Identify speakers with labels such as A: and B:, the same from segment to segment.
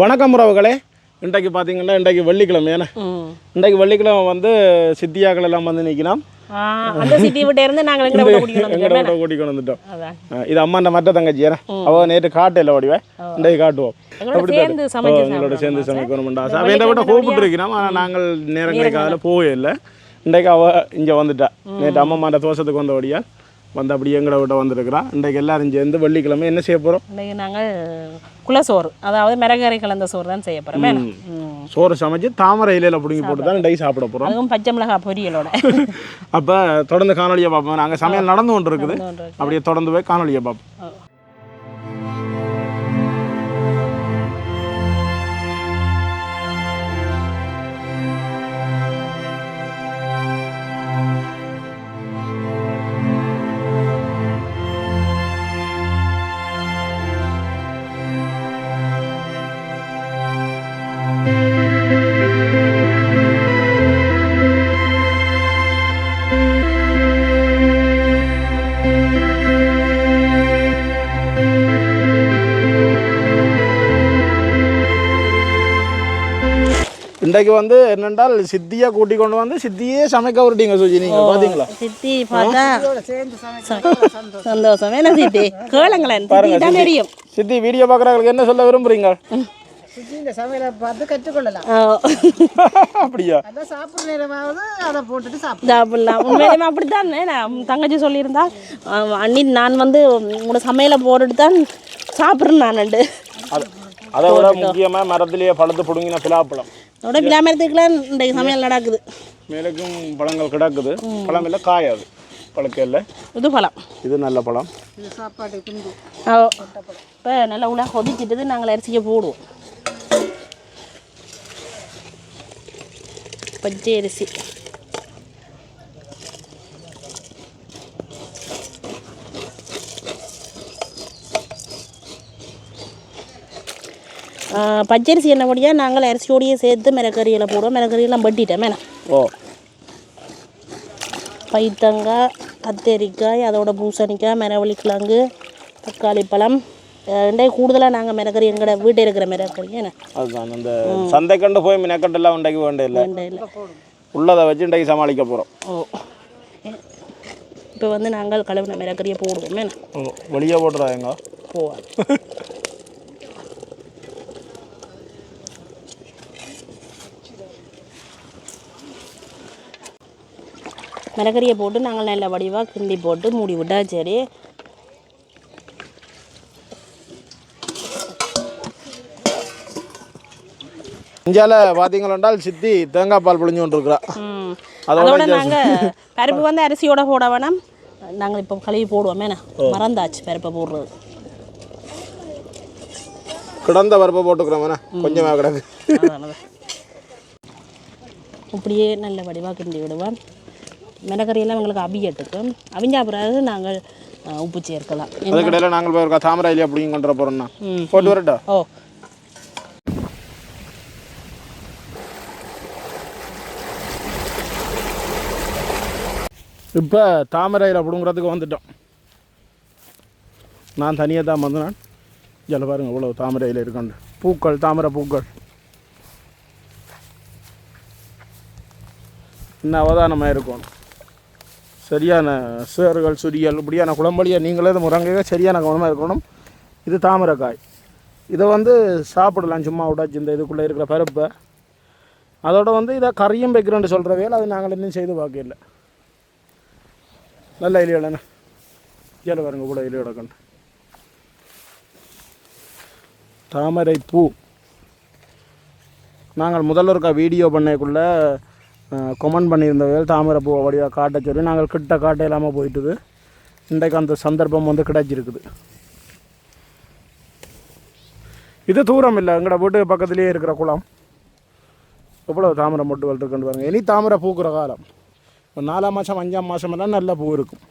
A: வணக்கம் உறவுகளே. இன்றைக்கு பார்த்தீங்கன்னா இன்றைக்கு வெள்ளிக்கிழமை ஏன்னா. இன்றைக்கு வெள்ளிக்கிழமை வந்து சித்தியாக்கள் எல்லாம் வந்து நிற்கலாம்
B: ஆ, அந்த சிட்டி விட்டு இருந்து நாங்கள் விட
A: எங்கட விட கூட்டிக்கொண்டு வந்துட்டோம். இது அம்மாண்ட மற்ற தங்கச்சி ஏன்னா? அவ நேற்று காட்டையில் ஓடிவேன் இன்றைக்கு காட்டுவோம்.
B: எங்களோட சேர்ந்து
A: சமைக்கணும்டா அவ எந்த விட கூப்பிட்டு இருக்கிறோம் ஆனால் நாங்கள் நேரங்களுக்கு அதில் போவே இல்லை. இன்றைக்கு அவ இங்கே வந்துட்டா. நேற்று அம்மாண்ட தோசத்துக்கு வந்த ஓடியா. வந்து அப்படியே எங்களை விட்ட வந்திருக்கிறான் இன்றைக்கு எல்லாரும் சேர்ந்து வெள்ளிக்கிழமை என்ன செய்ய போகிறோம்
B: நாங்கள் குலசோறு அதாவது மிளகரை கலந்த சோறு தான் செய்ய ம்.
A: சோறு சமைச்சு தாமரை இலையில பிடுங்கி போட்டு தான் இன்றைக்கு சாப்பிட போகிறோம்
B: அதுவும் பச்சை மிளகாய் பொரியலோட.
A: அப்போ தொடர்ந்து காணொலியை பார்ப்போம். நாங்கள் சமையல் நடந்து கொண்டு இருக்குது அப்படியே தொடர்ந்து போய் காணொலியை பார்ப்போம். இன்றைக்கு வந்து என்னென்றால் சித்தியை கூட்டி கொண்டு வந்து சித்தியே சமைக்க விட்டீங்க சுஜி நீங்க பாத்தீங்களா?
B: சித்தி பார்த்தா சந்தோஷம். வேணும் சித்தி கேளுங்களேன் சித்தி தான் தெரியும்.
A: சித்தி வீடியோ பார்க்குறவங்களுக்கு என்ன சொல்ல விரும்புறீங்க? அப்படியா?
B: சாப்பிடலாம். உண்மையிலுமே அப்படித்தான். நான் தங்கச்சி சொல்லியிருந்தா அண்ணி நான் வந்து உங்களோட சமையலை போட்டுட்டு தான் சாப்பிட்றேன் நான்
A: அது அதை விட முக்கியமா மரத்திலேயே பழுத்து பிடுங்கின பிலாப்பழம்.
B: அதோட விழாமரத்துக்குலாம் இன்றைக்கு சமையல் நடக்குது.
A: மேலுக்கும் பழங்கள் கிடக்குது. பழம் இல்லை காயாது. பழக்கம் இல்லை.
B: இது பழம்.
A: இது நல்ல பழம்.
C: இது சாப்பாடு துண்டு
B: இப்போ நல்லா உள்ள கொதிச்சிட்டு நாங்கள் அரிசியை போடுவோம். பச்சை அரிசி. பச்சரிசி என்னபடியாக நாங்கள் அரிசியோடையே சேர்த்து மிளகறியில் போடுவோம். மிளகறியெல்லாம் வெட்டிட்டேன் மேடம்
A: ஓ.
B: பைத்தங்காய் கத்தரிக்காய் அதோட பூசணிக்காய் மிளவள்ளிக்கிழங்கு தக்காளி பழம். ரெண்டே கூடுதலாக நாங்கள் மிளகறி எங்களோட வீட்டில் இருக்கிற மிளகறி என்ன?
A: அதுதான். அந்த சந்தை கண்டு போய் மினக்கட்டெல்லாம் இன்றைக்கு வேண்டிய இல்லை. உள்ளதை வச்சு இன்றைக்கு சமாளிக்க போகிறோம்
B: ஓ. இப்போ வந்து நாங்கள் கழுவின மிளகறியை போடுவோம் என்ன?
A: வெளியே போட்டுறாங்க
B: போவாது. மிளகறியை போட்டு நாங்கள் நல்ல வடிவாக கிண்டி போட்டு மூடி விட்டா சரி.
A: இந்தியாவில் பார்த்தீங்களென்றால் சித்தி தேங்காய் பால் பிழிஞ்சு கொண்டு இருக்கிறா
B: ம்.
A: அதோட
B: நாங்கள் பருப்பு வந்து அரிசியோட போட வேணாம். நாங்கள் இப்போ கழுவி போடுவோம் மறந்தாச்சு பருப்பை போடுறது.
A: கிடந்த பருப்பை போட்டுக்கிறோம் கொஞ்சமாக கிடக்கு.
B: இப்படியே நல்ல வடிவாக கிண்டி விடுவோம். மிளகறியெல்லாம் எங்களுக்கு அவியட்டுக்கு அவிஞ்சா பிறகு நாங்கள் உப்பு சேர்க்கலாம்.
A: அதுக்கிடையில் நாங்கள் போய் இருக்கா தாமரை இல்லையா அப்படிங்க கொண்டு போகிறோம்னா. போட்டு வரட்டா?
B: ஓ.
A: இப்போ தாமரையில் பிடுங்குறதுக்கு வந்துட்டோம். நான் தனியாக தான் வந்தேன். இதில் பாருங்க இவ்வளோ தாமரையில் இருக்காண்டு. பூக்கள் தாமரை பூக்கள். இன்னும் அவதானமாக இருக்கும்? சரியான சேறுகள் சுரியல் இப்படியான குழம்பலியை நீங்களே இது சரியான கவனமாக இருக்கணும். இது தாமரைக்காய். இதை வந்து சாப்பிடலாம் சும்மா விடாச்சு இந்த இதுக்குள்ளே இருக்கிற பருப்பை. அதோட வந்து இதை கறியும் வைக்கிறேன்னு சொல்கிற வேலை அது நாங்கள் இன்னும் செய்து பார்க்கல நல்ல இலையோடண்ணே இலை பாருங்க கூட இலையோட கண்டு தாமரை பூ நாங்கள் முதல்ல இருக்க வீடியோ பண்ணக்குள்ளே கொமெண்ட் பண்ணியிருந்தவர்கள் தாமரை வடிவாக காட்ட சொல்லி நாங்கள் கிட்ட காட்ட இல்லாமல் போயிட்டுது. இன்றைக்கு அந்த சந்தர்ப்பம் வந்து கிடைச்சிருக்குது. இது தூரம் இல்லை எங்களோட வீட்டு பக்கத்துலேயே இருக்கிற குளம். எவ்வளோ தாமரை மொட்டுகள் இருக்குன்னு பாருங்கள் இனி தாமரை பூக்கிற காலம். ஒரு நாலாம் மாதம் அஞ்சாம் மாதம் எல்லாம் நல்ல பூ இருக்கும்.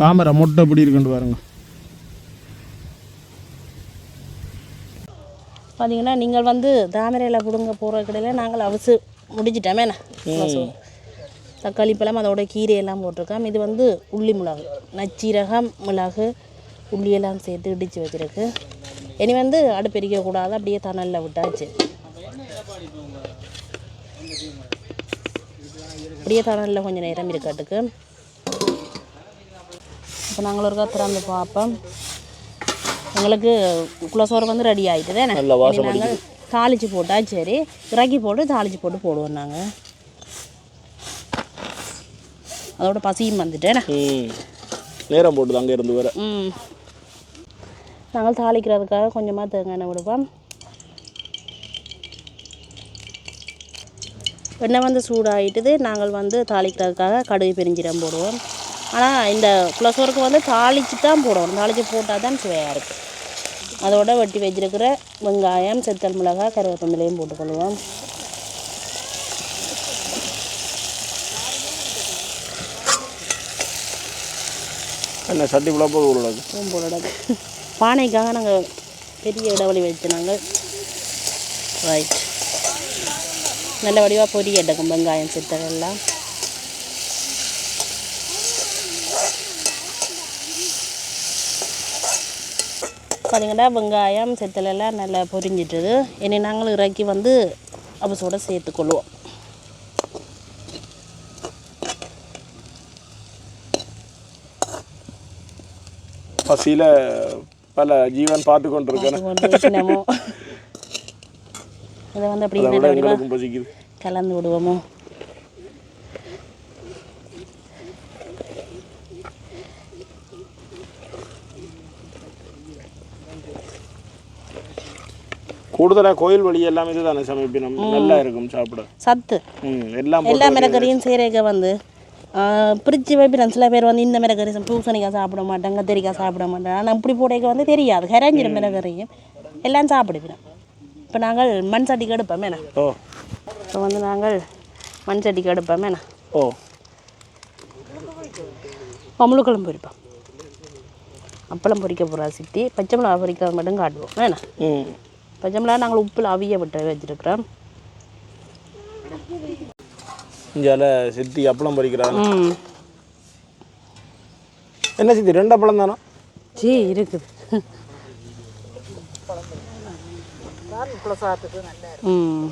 A: தாமரை மொட்டை எப்படி இருக்குன்னு பாருங்க.
B: பார்த்தீங்கன்னா நீங்கள் வந்து தாமரையில் பிடுங்க போகிற கடையில் நாங்கள் அவசு முடிச்சிட்டோமே என்ன? தக்காளி பழம் அதோட கீரையெல்லாம் போட்டிருக்கோம். இது வந்து உள்ளி மிளகு நச்சீரகம் மிளகு உள்ளியெல்லாம் சேர்த்து இடித்து வச்சிருக்கு. இனி வந்து அடுப்பு எரிக்கக்கூடாது அப்படியே தணலில் விட்டாச்சு. அப்படியே தணலில் கொஞ்சம் நேரம் இருக்கட்டுக்கு. இப்போ நாங்கள் ஒருக்கா திறந்து பார்ப்போம். எங்களுக்கு குலசோறு வந்து ரெடி
A: நல்ல வாசம்
B: நாங்கள் தாளிச்சு போட்டா சரி. இறக்கி போட்டு தாளிச்சு போட்டு போடுவோம் நாங்கள் அதோட பசியும் வந்துட்டேன்
A: நேரம் போட்டுது அங்கே இருந்து வேற.
B: ம். நாங்கள் தாளிக்கிறதுக்காக கொஞ்சமாக தேங்காய் எண்ணெய் விடுவோம். எண்ணெய் வந்து சூடாகிட்டுது நாங்கள் வந்து தாளிக்கிறதுக்காக கடுகு பெருஞ்சீரம் போடுவோம். ஆனால் இந்த குலசோருக்கு வந்து தாளிச்சு தான் போடணும். தாளித்து போட்டால் தான் சுவையாக இருக்கும். அதோட வெட்டி வச்சிருக்கிற வெங்காயம் செத்தல் மிளகாய் கருவேப்பமிலையும் போட்டுக்கொள்வோம்.
A: என்ன சட்டி புலா போது உள்ளது
B: பூம்போலோடது பானைக்காக நாங்கள் பெரிய இடைவெளி வச்சு நாங்கள் ரைட் நல்ல வடிவாக பொரி எடுக்கும். வெங்காயம் சித்தரெல்லாம் பார்த்தீங்கன்னா வெங்காயம் செத்தலெல்லாம் நல்லா பொரிஞ்சிட்டுது. இனி நாங்கள் இறக்கி வந்து அவசோட சேர்த்துக்கொள்வோம்.
A: பசியில் பல ஜீவன் பார்த்து கொண்டு
B: வைக்கணுமோ இதை வந்து
A: பசிக்குது.
B: கலந்து விடுவோமோ?
A: கூடுதலாக கோயில் வழி எல்லாம் இது தானே சமைப்பினம் நல்லா இருக்கும் சாப்பிட.
B: சத்து.
A: எல்லாம்
B: எல்லா மிளகறியும் செய்கிறக்க வந்து பிரித்து வைப்பிடும் சில பேர் வந்து இந்த மிளகறி பூசணிக்காய் சாப்பிட மாட்டாங்க கத்திரிக்காய் சாப்பிட மாட்டாங்க ஆனால் இப்படி போடைக்க வந்து தெரியாது. கரைஞ்சிரும் மிளகறியும் எல்லாம் சாப்பிடுவிடும் இப்போ நாங்கள் மண் சட்டிக்கு எடுப்போம் என்ன?
A: ஓ.
B: இப்போ வந்து நாங்கள் மண் சட்டிக்கு எடுப்போம் என்ன?
A: ஓ.
B: முழுக்களும் பொரிப்போம் அப்பளம் பொரிக்க போகிறா சித்தி. பச்சை மிளகா பொரிக்கிறது மட்டும் காட்டுவோம் வேணா
A: ம்.
B: பச்சை மிளகா நாங்கள் உப்பில் அவிய விட்டு வச்சுருக்கிறோம்.
A: இஞ்சால சித்தி அப்பளம் பறிக்கிறாங்க
B: ம்.
A: என்ன சித்தி ரெண்டு அப்பளம் தானே?
B: ஜி இருக்குது ம்.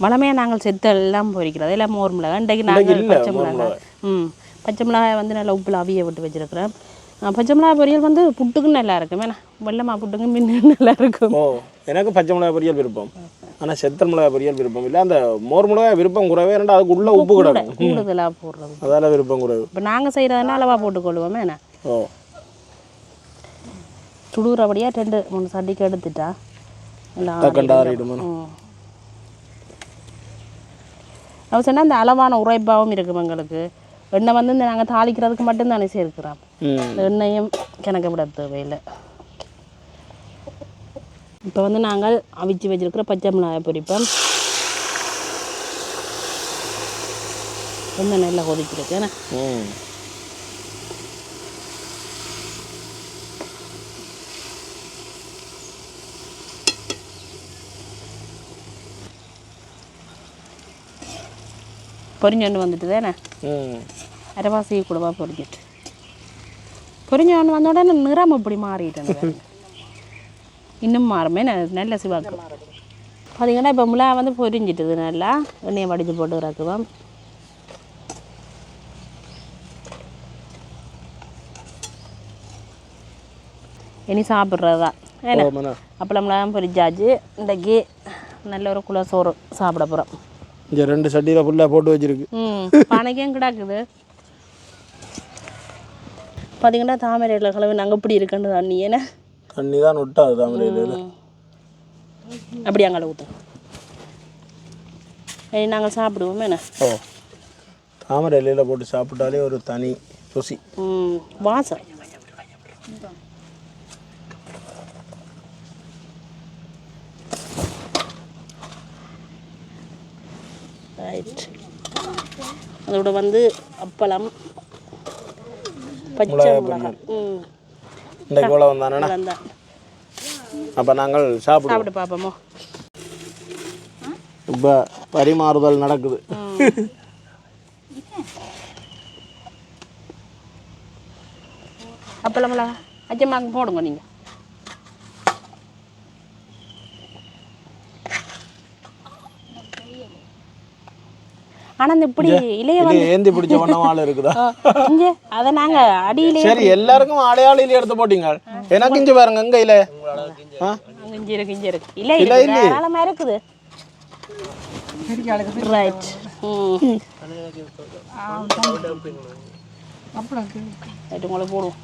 B: வளமையாக நாங்கள் செத்தல் எல்லாம் பொரிக்கிறது. எல்லாம் மோர் மிளகாய். இன்றைக்கு நாங்கள் பச்சை மிளகாய். ம். பச்சை மிளகாய் வந்து நல்லா உப்பில் அவிய விட்டு வச்சுருக்கிறேன் பச்சை பொரியல் வந்து புட்டுக்கும் நல்லா இருக்கும். ஏன்னா வெள்ளமா புட்டுக்கு மின்னு நல்லா இருக்கும்.
A: ஓ எனக்கு பச்சை மிளகாய் பொரியல் விருப்பம். ஆனால் செத்தல் மிளகாய் பொரியல் விருப்பம் இல்லை அந்த மோர் மிளகாய் விருப்பம் குறைவே ரெண்டு அதுக்கு உள்ள உப்பு கிடக்கும்.
B: கூடுதலாக போடுறது.
A: அதால விருப்பம் குறைவு.
B: இப்போ நாங்கள் செய்கிறதுனா அளவாக போட்டுக்கொள்வோமே என்ன
A: ஓ.
B: சுடுறபடியாக ரெண்டு மூணு சட்டிக்கு எடுத்துட்டா அவ சொன்னால் அந்த அளவான உரைப்பாகவும் இருக்கும் எங்களுக்கு? எண்ணெய் வந்து இந்த நாங்கள் தாளிக்கிறதுக்கு மட்டும்தானே சேர்க்கிறோம். எண்ணெயும் கணக்கு விட தேவையில்லை. இப்போ வந்து நாங்கள் அவிச்சு வச்சிருக்கிற பச்சை மிளகாய் பொரிப்போம். எண்ணெய் நல்லா கொதிச்சிருக்கு என்ன?
A: ம்.
B: பொரிஞ்சொன்று வந்துட்டு தானே அரைவாசி கூடவா பொரிஞ்சிட்டு? பொரிஞ்சொன்று வந்த உடனே நிறம் இப்படி மாறிட்டேன் இன்னும் மாறுமே நல்ல சிவாக்கு பார்த்தீங்கன்னா இப்போ முலா வந்து பொரிஞ்சிட்டுது நல்லா. எண்ணெயை வடித்து போட்டு இறக்குவோம். இனி சாப்பிட்றது தான் ஏன்னா அப்பளம்லாம் பொரிச்சாச்சு இன்றைக்கி நல்ல ஒரு குல சோறு சாப்பிட போகிறோம்
A: இங்கே ரெண்டு சட்டியில் ஃபுல்லாக போட்டு வச்சிருக்கு.
B: ம் பானைக்கும் கிடக்குது. பார்த்தீங்கன்னா தாமரையில் கலவு நாங்கள் இப்படி இருக்குன்னு தண்ணி ஏன்னா
A: தண்ணி தான் விட்டாது தாமரையில்
B: அப்படி அங்கே ஊற்று நாங்கள் சாப்பிடுவோம் என்ன?
A: ஓ. தாமரை இலையில போட்டு சாப்பிட்டாலே ஒரு தனி ருசி.
B: வாசம். ரைட். அதோட வந்து அப்பளம். பச்சை
A: மிளகாய் இன்றைக்கு இவ்வளோ வந்தானே அப்போ நாங்கள் சாப்பிடுவோம்.
B: சாப்பிட்டு பார்ப்போமோ?
A: இப்போ பரிமாறுதல் நடக்குது.
B: அப்பளம்ல அச்சம்மாக்கு போடுங்க நீங்கள் ஆனால் இந்த இப்படி இலைய
A: இது ஏந்தி பிடிச்ச ஒன்றும் ஆள் இருக்குதா?
B: இங்கே அதை நாங்கள் அடியிலே
A: சரி எல்லாருக்கும் அடையாளியில் எடுத்து போட்டீங்க. எனக்கு இங்கே பாருங்க எங்க இல்லை ஆ?
B: அங்கே இஞ்சி இருக்கு இஞ்சி இருக்கு. இல்லை
A: இல்லை,
B: இல்லை
A: இல்லை.
B: தாராளமாக இருக்குது. ரைட் ரைட் உங்களை போடுவோம்.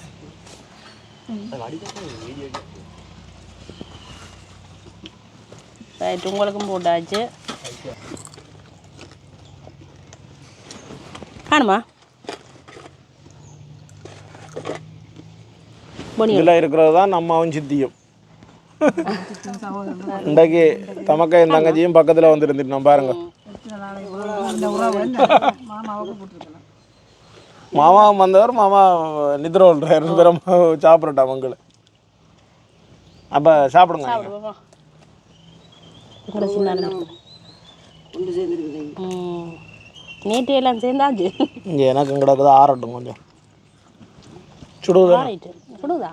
B: ரைட் உங்களுக்கும் போட்டாச்சு. காணுமா?
A: இதில் இருக்கிறது தான் நம்மாவும் சித்தியும். இன்றைக்கு தமக்கையும் தங்கச்சியும் பக்கத்தில் வந்து இருந்துட்டோம் பாருங்க
C: இந்த உறவு என்ன மாமாவுக்கு போட்டுருக்கலாம்
A: மாமா வந்தவர் மாமா விடுறாரு ரெண்டு பேரும் சாப்பிடட்டா மங்கள அப்போ சாப்பிடுங்க
B: நேற்று எல்லாம் சேர்ந்தாச்சு.
A: இங்கே எனக்கு கிடக்குது ஆறட்டும் கொஞ்சம்.
B: ரைட்டு சுடுதா?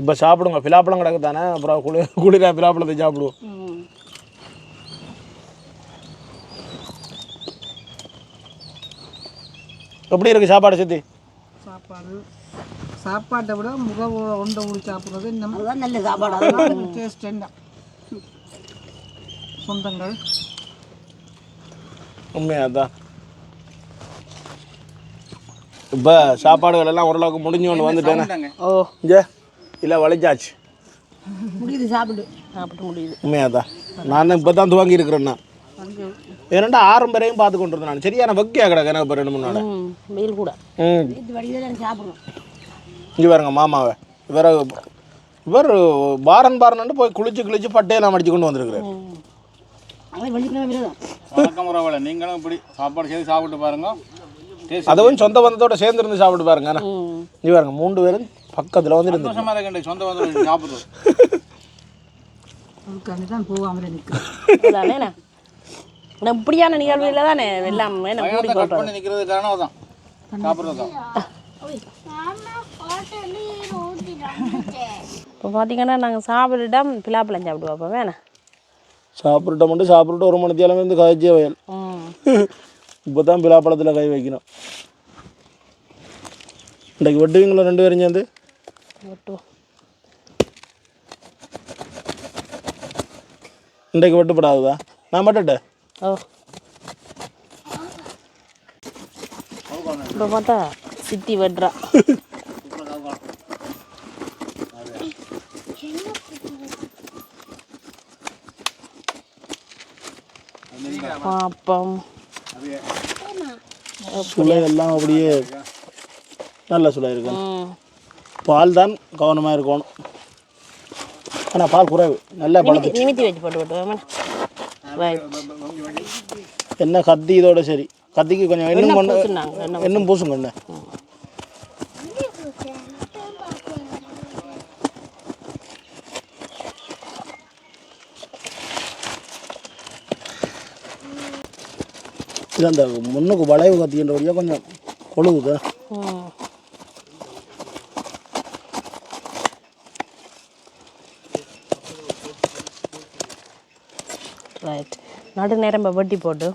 A: இப்போ சாப்பிடுங்க பிலாப்பழம் கிடக்கு தானே. அப்புறம் குளி குளிரா பிலாப்பழத்தை சாப்பிடுவோம். எப்படி இருக்கு சாப்பாடு சித்தி?
C: சாப்பாடு. சாப்பாட்டை விட முக உண்டை ஊடி சாப்பிட்றது இன்னும் நல்ல சாப்பாடு. டேஸ்ட் என்ன சொந்தங்கள்.
A: உண்மையாக தான் இப்போ சாப்பாடுகள் எல்லாம் ஓரளவுக்கு முடிஞ்சு கொண்டு வந்துட்டேனே.
B: ஓ.
A: இங்கே இல்லை வளைச்சாச்சு.
C: முடியுது சாப்பிடு
B: சாப்பிட்டு முடியுது.
A: உண்மையாக தான் நான் இப்போ தான் துவங்கி இருக்கிறேன்னா ஏன்னாண்டா ஆறு வரையும் பார்த்து கொண்டு இருந்தேன் நான். சரியான வக்கியா கிடக்கு எனக்கு இப்போ ரெண்டு மூணு நாள்.
B: வெயில் கூட.
A: ம்.
C: சாப்பிடணும்.
A: இங்கே பாருங்க மாமாவை. இவர் இவர் பாரன் பாரன் போய் குளிச்சு குளிச்சு பட்டையெல்லாம் அடிச்சு கொண்டு வந்திருக்கிறார்.
D: வணக்கம் நீங்களும் இப்படி சாப்பாடு செய்து சாப்பிட்டு பாருங்க.
A: அதுவும் சொந்த பந்தத்தோட சேர்ந்து இருந்து சாப்பிட்டு பாருங்க. இங்கே பாருங்க மூன்று பேரும் பக்கத்தில் வந்து இருந்து
D: சொந்த
C: அதுக்காண்டி தான் போகாமல்
B: இப்படியான நிகழ்வுல தானே எல்லாம் என்ன கூடி போட்டோம்
D: நிற்கிறது காரணம் சாப்பிட்றது
B: இப்போ பார்த்தீங்கன்னா நாங்கள் சாப்பிட்டுட்டா பிலாப்பழம் சாப்பிடுவோம். அப்போ வேணாம்
A: சாப்பிட்டுட்ட மட்டும் சாப்பிட்டுட்டு ஒரு மணி தேலம் இருந்து காய்ச்சிய வயல். இப்போ தான் பிலாப்பழத்தில் கை வைக்கணும். இன்றைக்கு வெட்டுவீங்களா ரெண்டு பேரும் சேர்ந்து?
B: வெட்டுவோம்.
A: இன்றைக்கு வெட்டுப்படாதுதா? நான் மட்டுட்டேன்
B: ஓ இப்போ பார்த்தா சித்தி வெட்டுறா பாப்பம்.
A: சுளை எல்லாம் அப்படியே நல்ல சுளை இருக்கும். பால் தான் கவனமாக இருக்கணும். ஆனால் பால் குறைவு. நல்லா பழத்து
B: நிமித்தி வச்சு போட்டு விட்டுவோம் ரைட்
A: என்ன கத்தி இதோட சரி. கத்திக்கு கொஞ்சம் இன்னும் கொண்டு இன்னும் பூசுங்க என்ன? இது அந்த முன்னுக்கு வளைவு கத்தின்றபடியாக கொஞ்சம் கொழுகுது
B: ம் ரைட் நடு நேரம் வட்டி போட்டு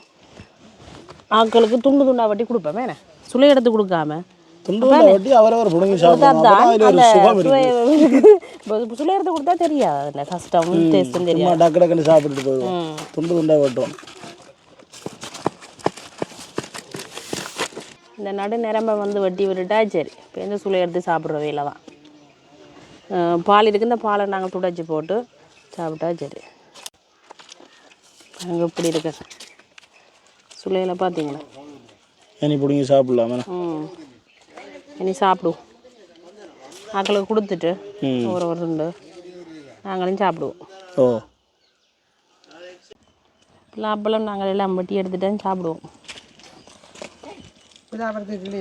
B: ஆட்களுக்கு துண்டு துண்டா வட்டி கொடுப்பேன் வேணே சுளை எடுத்து கொடுக்காம.
A: துண்டு வட்டி அவரவர் புடுங்கி சாப்பிடுவோம்
B: தான்
A: அப்பதான் அதில் ஒரு
B: அந்த
A: சுகம் இருக்கு.
B: சுவை சுளை எடுத்து கொடுத்தா தெரியாது கஷ்டம் டேஸ்ட்டும் தெரியாது.
A: டக்கு டக்குன்னு போயிடுவோம். துண்டு துண்டாக வெட்டுவோம்.
B: இந்த நடு நிரம்ப வந்து வெட்டி விட்டுட்டா சரி. இப்போ எந்த சுளை எடுத்து சாப்பிட்ற வேலை தான் பால் இருக்கு இந்த பாலை நாங்கள் துடைச்சி போட்டு சாப்பிட்டா சரி. அங்கே இப்படி இருக்கு? சுளையில் பார்த்தீங்களா
A: இனி பிடிங்கி சாப்பிடலாமே.
B: ம். இனி சாப்பிடுவோம் ஆக்களுக்கு கொடுத்துட்டு. ஒரு ஒரு துண்டு. நாங்களும் சாப்பிடுவோம்.
A: ஓ.
B: லாப்பழம் நாங்கள் எல்லாம் வெட்டி எடுத்துட்டு சாப்பிடுவோம்.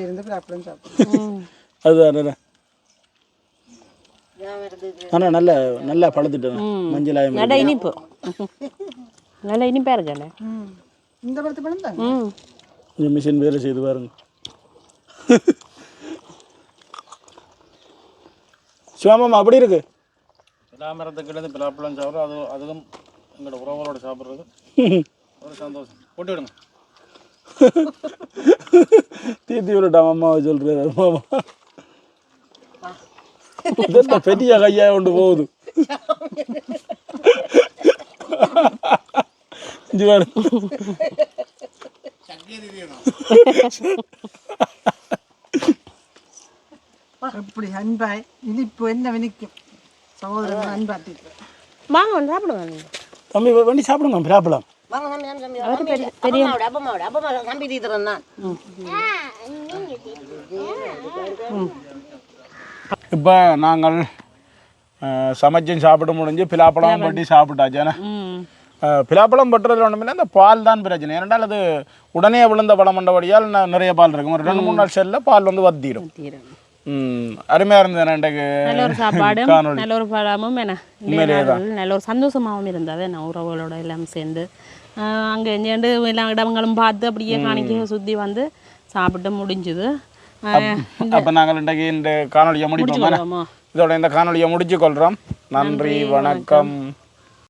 C: இருந்து பிலாப்பழம் சாப்பிடுவோம்.
B: ம்.
A: அதுதான் ஆனால் நல்ல நல்லா பழுத்துட்டேன்.
B: நல்ல இனிப்பு. நல்ல இனிப்பாக இருக்கண்ணே
C: இந்த பழத்து பழம் தான்
B: ம்
A: மிஷின் வேலை செய்து பாருங்க சிவாமாமா அப்படி இருக்கு
D: பிலாமரத்துக்கிட்ட பிலாப்பழம் சாப்பிட்றோம் அது அதுவும் எங்களோட உறவுகளோட சாப்பிட்றது ஒரு சந்தோஷம் போட்டு விடுங்க
A: தீர்த்தி விடட்டாம் அம்மாவை சொல்றாரு மாமா பெரிய கையா கொண்டு போகுது இங்க பாரு.
C: எப்படி அன்பாய் இனிப்பு என்ன வினிக்கும் சகோதரன் அன்பாட்டிட்டு
B: வாங்க வந்து சாப்பிடுவோம் நீங்கள்
A: தம்பி வண்டி சாப்பிடுங்க பிராப்பலாம் இப்போ நாங்கள் அஹ், சமைச்சும் சாப்பிட முடிஞ்சு பிலாப்பழம் பட்டி சாப்பிட்டாச்சானே பிலாப்பழம் பட்டுறதுல ஒன்றுமில்லை இந்த பால் தான் பிரச்சனை. ஏனென்றால் அது உடனே விழுந்த பழம் மண்டபடியால் ந- நிறைய பால் இருக்கும். ஒரு ரெண்டு மூணு நாள் செல்ல பால் வந்து வத்திடும். அருமையாக இருந்தது இன்றைக்கு
B: நல்ல ஒரு சாப்பாடும் நல்ல ஒரு பழமும் என்ன? நல்ல ஒரு சந்தோஷமாகவும் இருந்தது என்ன உறவுகளோட எல்லாம் சேர்ந்து. அங்கே எங்கேண்டு எல்லா இடங்களும் பார்த்து அப்படியே காணிக்க சுற்றி வந்து சாப்பிட்டு முடிஞ்சுது.
A: அப்போ நாங்கள் இன்றைக்கு இந்த காணொலியை முடிப்போம். இதோட இந்த காணொலியை முடிச்சு கொள்கிறோம் நன்றி வணக்கம்.